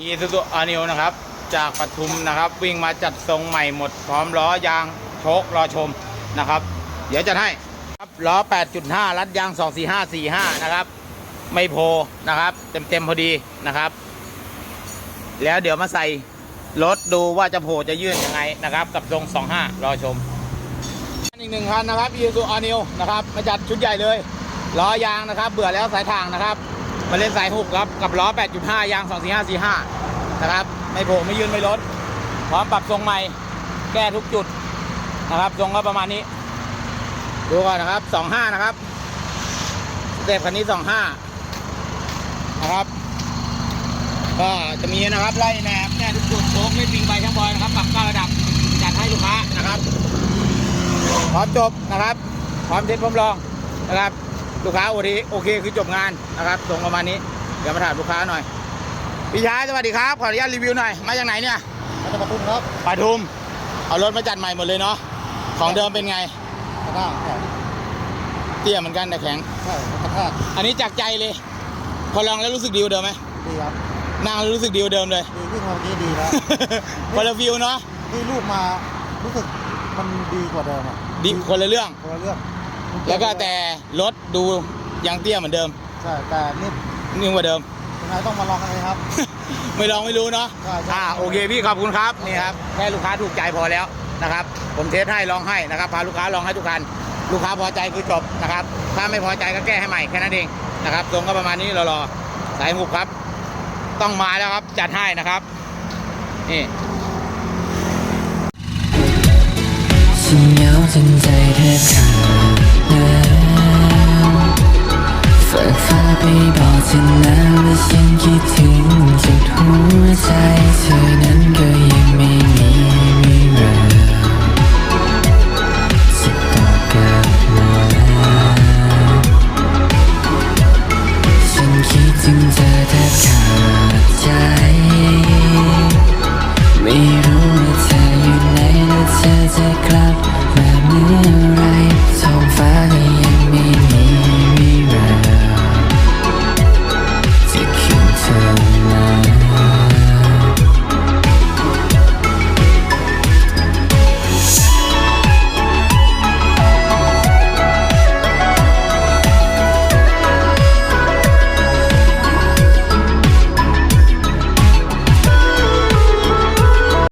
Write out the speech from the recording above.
อีซูซูอานิวนะครับ จากปทุมนะครับ วิ่งมาจัดทรงใหม่หมด พร้อมล้อยางโชครอชมนะครับ เดี๋ยวจะให้ครับล้อ 8.5 รัดยาง 24545 นะครับ ไม่โพนะครับ เต็มเต็มๆพอดีนะครับ แล้วเดี๋ยวมาใส่รถดูว่าจะโผล่จะยื่นยังไงนะครับ กับทรง 25 รอชมอีกหนึ่งคันนะครับอีซูอานิวนะครับ มาจัดชุดใหญ่เลยล้อยางนะครับ เบื่อแล้วสายทางนะครับ มาเล่นสายหกครับกับล้อ 8.5 ยาง 24545 นะครับ ไม่โผล่ไม่ยืนไม่ลดพร้อมปรับทรงใหม่ แก้ทุกจุดนะครับทรงก็ประมาณนี้ ดูก่อนนะครับ 25 นะครับสเต็ปคันนี้ 25 นะครับ ก็จะมีนะครับไล่แนบแก้ทุกจุดโค้งไม่ปิงไปช่างบอยนะครับ ปรับเก้าระดับจัดให้ลูกค้านะครับพร้อมจบนะครับพร้อมเทสพร้อมลองนะครับ ลูกค้าโอเคโอเคคือจบงานนะครับตรงประมาณนี้เดี๋ยวมาถามลูกค้าหน่อยพี่ชายสวัสดีครับขออนุญาตรีวิวหน่อยมาจากไหนเนี่ยมาจากปทุมครับปทุมเอารถมาจัดใหม่หมดเลยเนาะของเดิมเป็นไงกระด้างใช่เตี้ยเหมือนกันแต่แข็งใช่กระแทกอันนี้จากใจเลย พอลองแล้วรู้สึกดีกว่าเดิมไหมดีครับนั่งแล้วรู้สึกดีกว่าเดิมเลยดีวิ่งมาเมื่อกี้ดีแล้วคนละฟิวเนาะนี่ลูกมารู้สึกมันดีกว่าเดิมอะดีคนละเรื่องคนละเรื่อง แล้วก็แต่รถดูยังเตี้ยเหมือนเดิมใช่แต่นี่นิ่งกว่าเดิมยังไงต้องมาลองกันเลยครับ ไม่ลองไม่รู้เนาะใช่ใช่อ่าโอเคพี่ขอบคุณครับนี่ครับแค่ลูกค้าถูกใจพอแล้วนะครับ ผมเทสให้ลองให้นะครับพาลูกค้าลองให้ทุกคันลูกค้าพอใจคือจบนะครับ ถ้าไม่พอใจก็แก้ให้ใหม่แค่นั้นเองนะครับทรงก็ประมาณนี้รอรอสายหุบครับ ต้องมาแล้วครับจัดให้นะครับนี่ฉันเหงา จนใจแทบขาดแล้วฝากฟ้าไปบอกเธอนะว่าฉันคิดถึงจุดหัว